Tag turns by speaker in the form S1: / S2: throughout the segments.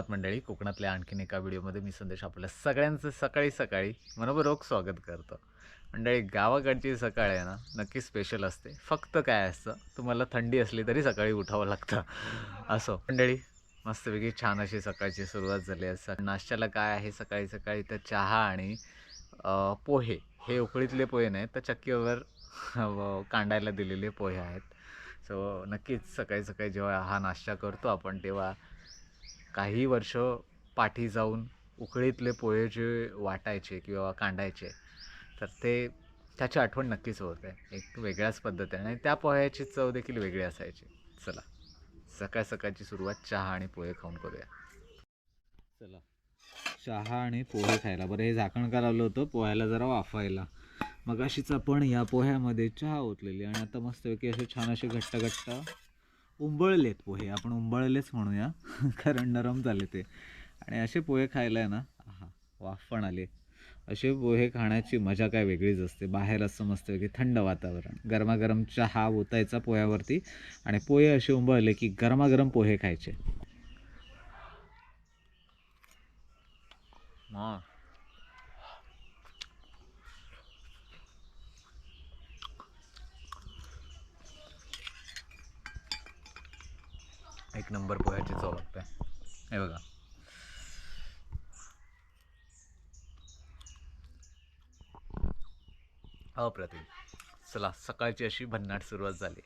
S1: सुप्रभात मंडळी. कोकणातल्या आणखीन एका व्हिडिओमध्ये मी संदेश आपल्या सगळ्यांचं सकाळी सकाळी मनपूर्वक स्वागत करतो. मंडळी गावाकडची सकाळ आहे ना नक्की स्पेशल असते. फक्त काय असतं तुम्हाला थंडी असली तरी सकाळी उठावं लागतं. असो. मंडळी मस्तपैकी छान अशी सकाळची सुरुवात झाली आहे. नाश्त्याला काय आहे सकाळी सकाळी तर चहा आणि पोहे. हे उकळीतले पोहे नाहीत तर चक्कीवर कांडायला दिलेले पोहे आहेत. सो नक्कीच सकाळी सकाळी जेव्हा हा नाश्ता करतो आपण तेव्हा काही वर्ष पाठी जाऊन उकळीतले पोहे जे वाटायचे किंवा कांडायचे तर ते त्याची आठवण नक्कीच होत. आहे एक वेगळ्याच पद्धतीने आणि त्या पोह्याची चव देखील वेगळी असायची. चला सकाळ सकाळची सुरुवात चहा आणि पोहे खाऊन करूया. चला चहा आणि पोहे खायला. बरं हे झाकण का लावलं होतं पोह्याला जरा वाफायला. मग अशीच आपण या पोह्यामध्ये चहा ओतलेली आणि आता मस्तपैकी असे छान असे घट्ट घट्ट उंबळलेत पोहे. आपण उंबळलेच म्हणूया. कारण नरम झाले ते. आणि असे पोहे खायला आहे ना हा वाफ पण आले. असे पोहे खाण्याची मजा काय वेगळीच असते. बाहेर असं की थंड वातावरण. गरमागरम चहा ओतायचा पोह्यावरती. आणि पोहे असे उंबळले की गरमागरम पोहे खायचे. एक नंबर पोह्याची चव लागते. हे बघा. अप्रतिम. चला सकाळची अशी भन्नाट सुरुवात झाली.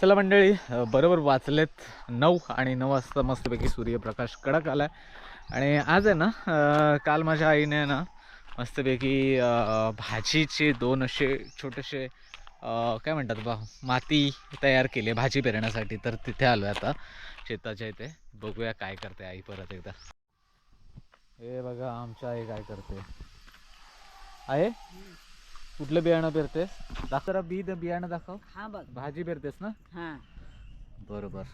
S1: चला मंडळी बरोबर वाचलेत नऊ आणि नऊ वाजता मस्तपैकी सूर्यप्रकाश कडक आलाय. आणि आज आहे ना काल माझ्या आईने ना मस्तपैकी भाजीचे दोन असे छोटेसे काय म्हणतात बा माती तयार केली आहे भाजी पेरण्यासाठी तर तिथे आलो आहे आता शेताच्या इथे. बघूया काय करते आई परत एकदा. हे बघा आमच्या आई काय करते. आहे? कुठलं बियाणं पेरतेस? दाखव जरा बी द बियाणं दाखव.
S2: हा बघ.
S1: भाजी पेरतेस ना?
S2: हा.
S1: बरोबर.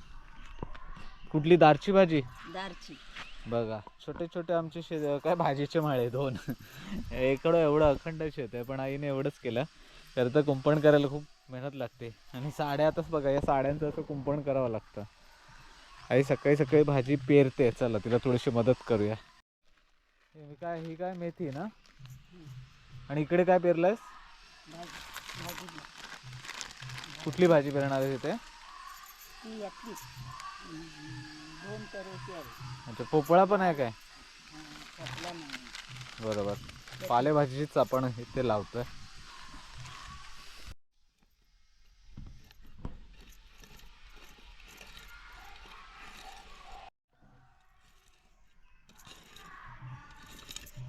S1: कुठली? दारची भाजी?
S2: दारची.
S1: बघा छोटे छोटे आमचे शे काय भाजीचे माळे दोन. इकडं एवढं अखंड शेत आहे पण आईने एवढंच केलं. तर तर कुंपण करायला खूप मेहनत लागते. आणि साड्यातच बघा या साड्यांचं असं कुंपण करावं लागतं. आई सकाळी सकाळी भाजी पेरते. चला तिला थोडीशी मदत करूया. हे काय ही काय मेथी ना? आणि इकडे काय पेरलंयस. कुठली भाजी पेरणार आहे तिथे अच्छा पोपळा पण आहे काय? बरोबर. पालेभाजीचीच आपण इथे लावतोय.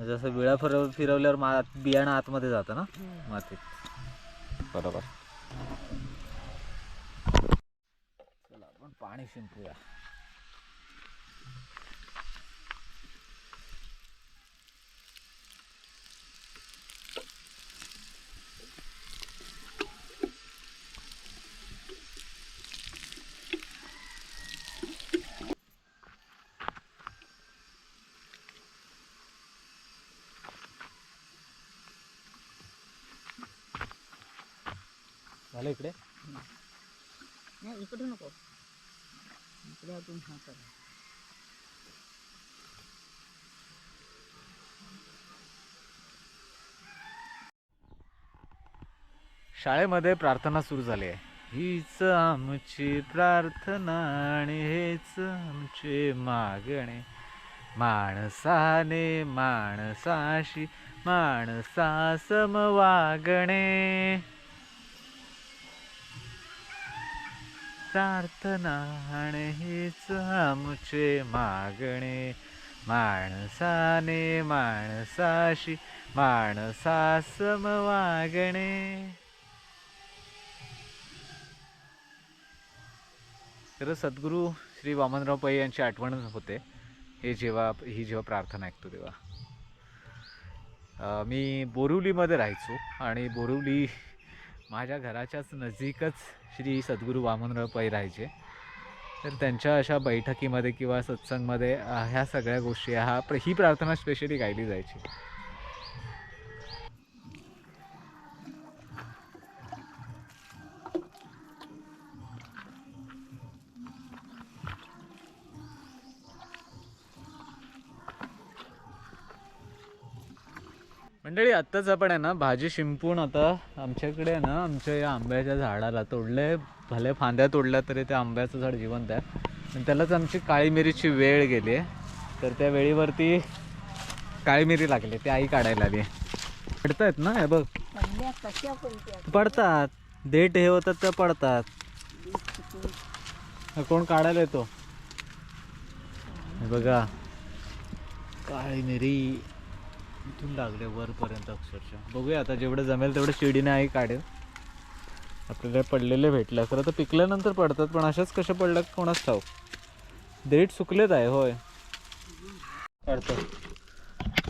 S1: जसं विळा फिरव फिरवल्यावर मा बियाणं आतमध्ये जातं ना? मातीत. बरोबर. चला आपण पाणी शिंपूया. झालं इकडे?
S2: नाही इकडे नको. इकडे अजून हा कर.
S1: शाळेमध्ये प्रार्थना सुरू झाली आहे. हीच आमची प्रार्थना आणि हेच आमचे मागणे. माणसाने माणसाशी माणसा समवागणे प्रार्थना आणि हेच आमचे मागणे. माणसाने माणसाशी माणसासम वागणे. तर सद्गुरू श्री वामनराव पै यांची आठवण होते. हे जेव्हा ही जेव्हा प्रार्थना ऐकतो तेव्हा. मी बोरिवलीमध्ये राहायचो आणि बोरिवली माझ्या घराच्याच नजीकच श्री सद्गुरू वामनराव पै राहायचे. तर त्यांच्या अशा बैठकीमध्ये किंवा सत्संगमध्ये ह्या सगळ्या गोष्टी हा प्र- ही प्रार्थना स्पेशली गायली जायची. मंडळी आत्ताच आपण आहे ना भाजी शिंपून आता आमच्याकडे ना आमच्या या आंब्याच्या झाडाला तोडले. भले फांद्या तोडल्या तरी त्या आंब्याचं झाड जिवंत आहे. आणि त्यालाच आमची काळी मिरीची वेळ गेली आहे. तर त्या वेळीवरती काळी मिरी लागली ती आई काढायला आली. पडतायत ना हे बघ. पडतात. देठ हे होतात त्या पडतात. कोण काढायला येतो? हे बघा. काळी मिरी. इथून लागले वरपर्यंत अक्षरशः. बघूया आता जेवढं जमेल तेवढं शिडीने आई काढेल. आपल्याला पडलेले भेटले खरं तर पिकल्यानंतर पडतात पण अशाच कशा पडल्या कोणाच ठाऊक? देठ सुकलेत आहे होय. काढतो.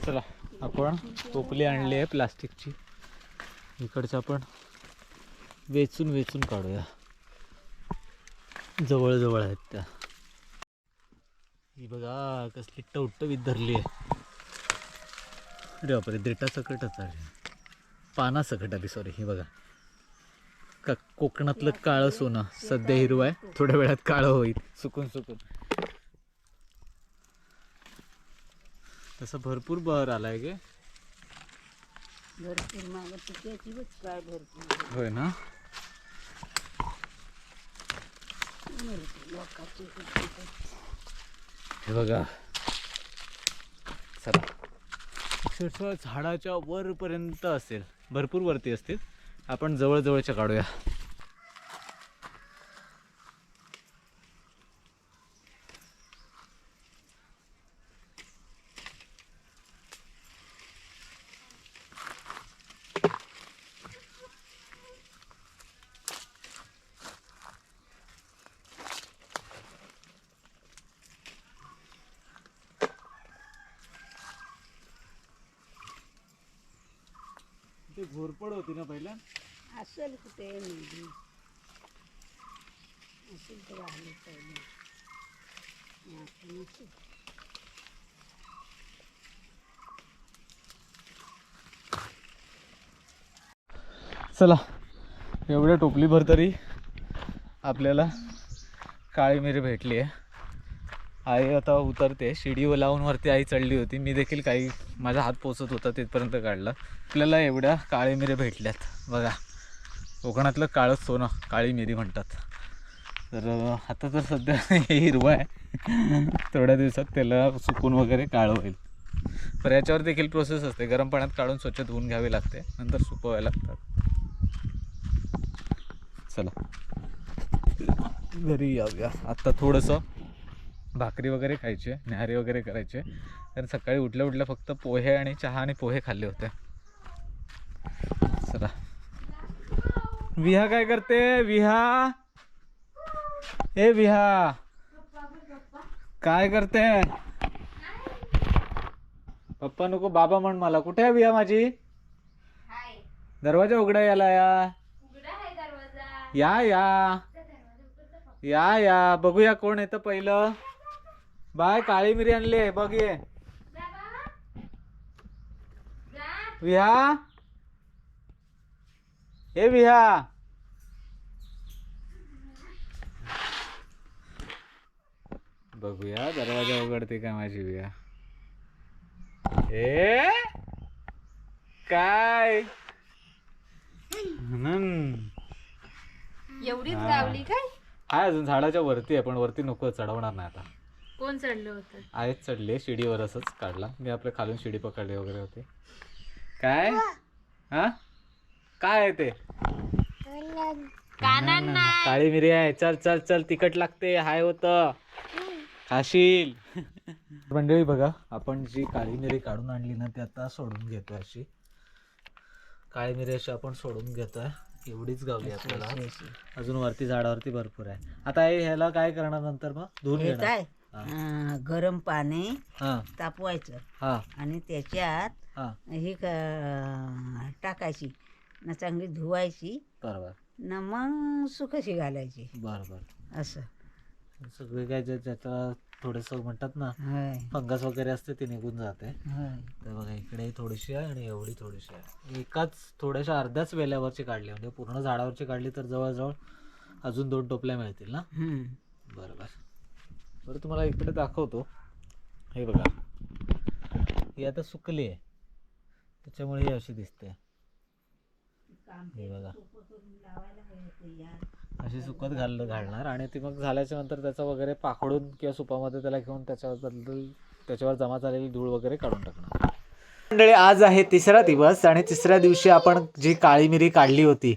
S1: चला आपण टोपली आणली आहे प्लास्टिकची. इकडचं आपण वेचून वेचून काढूया. जवळजवळ आहेत त्या. ही बघा कसली टवटवीत धरली आहे. अरे बापरे देटा सकटच आली पाना सकट आली सॉरी ही बघा. का कोकणातलं काळं सोनं सध्या हिरवं आहे थोड्या वेळात काळं होईल. सुकून सुकून. तसं भरपूर बहर आलाय गे. होय ना? हे बघा. चला. अक्षरशः झाडाच्या वरपर्यंत असेल. भरपूर वरती असतील. आपण जवळजवळच्या काढूया. ते घोरपड होती ना पहिल्या?
S2: असेल कुठे मुलगी असेल तर आले पहिले.
S1: चला एवढ्या टोपलीभर तरी आपल्याला काळी मिरी भेटली आहे. आई आता उतरते. शिडीवर लावून वरती आई चढली होती. मी देखील काही माझा हात पोचत होता तिथपर्यंत काढला. आपल्याला एवढ्या काळी मिरी भेटल्यात. बघा. कोकणातलं काळं सोनं काळी मिरी म्हणतात. तर आता तर सध्या हे हिरवं आहे. थोड्या दिवसात त्याला सुकून वगैरे काळं होईल. तर याच्यावर देखील प्रोसेस असते. गरम पाण्यात काढून स्वच्छ धुवून घ्यावी लागते. नंतर सुकवावे लागतात. चला. घरी जाऊया आत्ता थोडंसं भाकरी वगैरे खायची न्याहारी वगैरे करायची कारण सकाळी उठल्या उठल्या फक्त पोहे आणि चहा आणि पोहे खाल्ले होते. चला. विहा काय करते? विहा. ए विहा. काय करते? पप्पा नको बाबा म्हण मला. कुठे आहे विहा माझी? दरवाजा उघडा याला या. या या. या या. बघूया कोण येतं पहिलं. बाय काळी मिरी आणली आहे बघ ये. विहा. हे विहा. बघूया दरवाजा उघडते का माझी विहा? ए? काय.
S3: एवढीच
S1: हा.
S3: गावली काय?
S1: आहे अजून झाडाच्या वरती आहे पण वरती नको चढवणार नाही आता.
S3: कोण चढलं होतं?
S1: आहेच चढले शिडीवर असंच काढला. मी आपल्या खालून शिडी पकडली वगैरे होते. काय? हा. काय आहे ते?
S3: कानांना.
S1: काळी मिरी आहे. चल चल चल. तिखट लागते. हाय होत. खाशील. मंडळी बघा आपण जी काळी मिरी काढून आणली ना ती आता सोडून घेतोय अशी. काळी मिरी अशी आपण सोडून घेतोय. एवढीच गावली आपल्याला. अजून वरती झाडावरती भरपूर आहे. आता हे ह्याला काय करणार नंतर मग? धुवून घेणार.
S2: अं, गरम पाणी
S1: हा.
S2: तापवायचं.
S1: हा.
S2: आणि त्याच्यात
S1: हा.
S2: ही क- टाकायची न चांगली धुवायची
S1: बरोबर.
S2: न मग सुकशी घालायची.
S1: बरोबर.
S2: असं.
S1: सगळे काय जे ज्याचा थोडस म्हणतात ना
S2: होय.
S1: फंगस वगैरे असते ते निघून जाते.
S2: होय.
S1: तर बघा इकडे थोडीशी आहे आणि एवढी थोडीशी आहे. एकाच थोड्याशा अर्ध्याच वेल्यावरची काढली म्हणजे पूर्ण झाडावरची काढली तर जवळजवळ अजून दोन टोपल्या मिळतील ना?
S2: हम्म.
S1: बरोबर. बरं तुम्हाला इकडे दाखवतो. हे बघा. ही आता सुकली आहे. त्याच्यामुळे ही अशी दिसते. हे बघा. अशी सुकत घाल घालणार आणि ती मग झाल्याच्यानंतर त्याचं वगैरे पाखडून किंवा सुपामध्ये त्याला घेऊन त्याच्याबद्दल त्याच्यावर जमा झालेली धूळ वगैरे काढून टाकणार. मंडळी आज आहे तिसरा दिवस आणि तिसऱ्या दिवशी आपण जी काळी मिरी काढली होती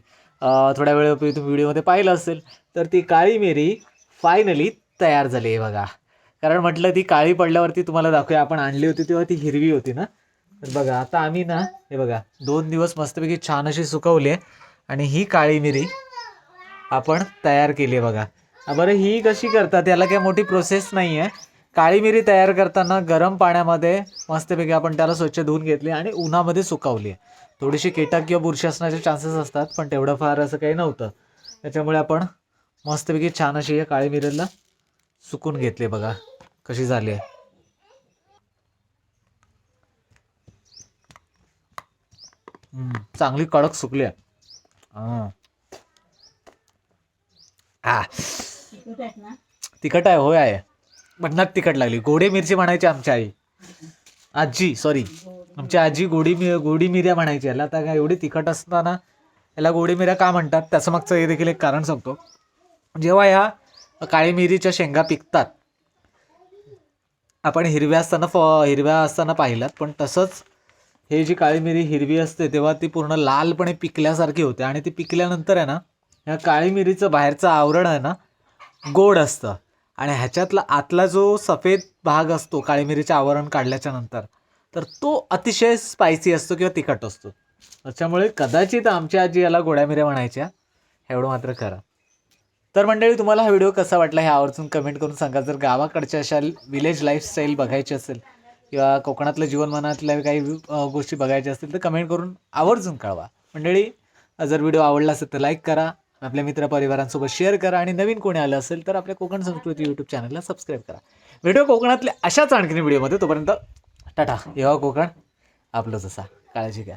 S1: थोड्या वेळापूर्वी तुम्ही व्हिडिओमध्ये पाहिलं असेल तर ती काळी मिरी फायनली तयार झाली आहे बघा. कारण म्हटलं ती काळी पडल्यावरती तुम्हाला दाखवूया. आपण आणली होती तेव्हा ती हिरवी होती ना? तर बघा आता आम्ही ना हे बघा दोन दिवस मस्तपैकी छान अशी सुकवली आहे. आणि ही काळी मिरी आपण तयार केली आहे बघा. बरं ही कशी करतात? याला काही मोठी प्रोसेस नाही आहे काळी मिरी तयार करताना गरम पाण्यामध्ये मस्तपैकी आपण त्याला स्वच्छ धुवून घेतली आणि उन्हामध्ये सुकवली आहे. थोडीशी कीटक किंवा बुरशी असण्याचे चान्सेस असतात पण तेवढं फार असं काही नव्हतं. त्याच्यामुळे आपण मस्तपैकी छान अशी या काळी मिरीला सुकून घेतले बघा. कशी झाली आहे. चांगली कडक सुकली आहे.
S2: तिखट
S1: आहे होय आहे. म्हणणार तिखट लागली. गोडी मिरची म्हणायची आमची आई. आजी सॉरी आमची आजी गोडी मि गोडी मिऱ्या म्हणायची. याला आता काय एवढी तिखट असताना याला गोडी मिऱ्या का म्हणतात? त्याचं मागचं हे देखील एक कारण सांगतो. जेव्हा ह्या काळी मिरीच्या शेंगा पिकतात. आपण हिरव्या असताना फ हिरव्या असताना पाहिलात पण तसंच हे जी काळी मिरी हिरवी असते तेव्हा ती पूर्ण लालपणे पिकल्यासारखी होते. आणि ती पिकल्यानंतर आहे ना ह्या काळी मिरीचं बाहेरचं आवरण आहे ना गोड असतं. आणि ह्याच्यातला आतला जो सफेद भाग असतो काळी मिरीचं आवरण काढल्याच्या नंतर तर तो अतिशय स्पायसी असतो किंवा तिखट असतो. त्याच्यामुळे कदाचित आमच्या आजी याला गोड्या मिऱ्या म्हणायच्या. एवढं मात्र खरं. तर मंडळी तुम्हाला हा व्हिडिओ कसा वाटला हे आवर्जून कमेंट करून सांगा. जर गावाकडच्या अशा विलेज लाईफस्टाईल बघायची असेल किंवा कोकणातलं जीवनमानातल्या काही गोष्टी बघायच्या असतील तर कमेंट करून आवर्जून कळवा. मंडळी जर व्हिडिओ आवडला असेल तर लाईक करा आपल्या मित्रपरिवारांसोबत शेअर करा आणि नवीन कोणी आलं असेल तर आपल्या कोकण संस्कृती यूट्यूब चॅनलला सबस्क्राईब करा. व्हिडिओ कोकणातल्या अशाच आणखीन व्हिडिओमध्ये तोपर्यंत टाटा. येवा कोकण आपलं जसा. काळजी घ्या.